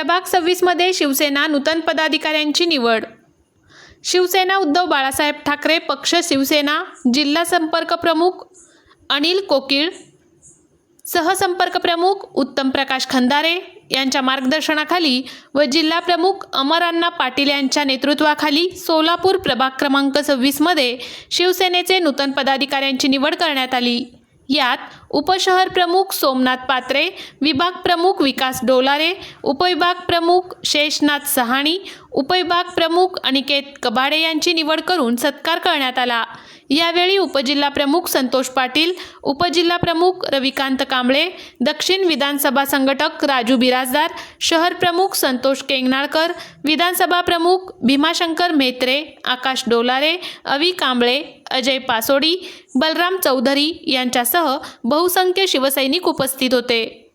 प्रभाग सव्वीसमध्ये शिवसेना नूतन पदाधिकाऱ्यांची निवड. शिवसेना उद्धव बाळासाहेब ठाकरे पक्ष शिवसेना जिल्हा संपर्क प्रमुख अनिल कोकिळ सहसंपर्क प्रमुख उत्तम प्रकाश खंदारे यांच्या मार्गदर्शनाखाली व जिल्हा प्रमुख अमरांना पाटील यांच्या नेतृत्वाखाली सोलापूर प्रभाग क्रमांक सव्वीसमध्ये शिवसेनेचे नूतन पदाधिकाऱ्यांची निवड करण्यात आली. यात उपशहर प्रमुख सोमनाथ पात्रे विभाग प्रमुख विकास डोलारे उपविभाग प्रमुख शेषनाथ सहाणी उपविभाग प्रमुख अनिकेत कबाडे यांची निवड करून सत्कार करण्यात आला. यावेळी उपजिल्हा प्रमुख संतोष पाटील उपजिल्हा प्रमुख रविकांत कांबळे दक्षिण विधानसभा संघटक राजू बिराजदार शहर प्रमुख संतोष केंगनाळकर विधानसभा प्रमुख भीमाशंकर मेत्रे आकाश डोलारे अवी कांबळे अजय पासोडी बलराम चौधरी यांच्यासह बहुसंख्य शिवसैनिक उपस्थित होते.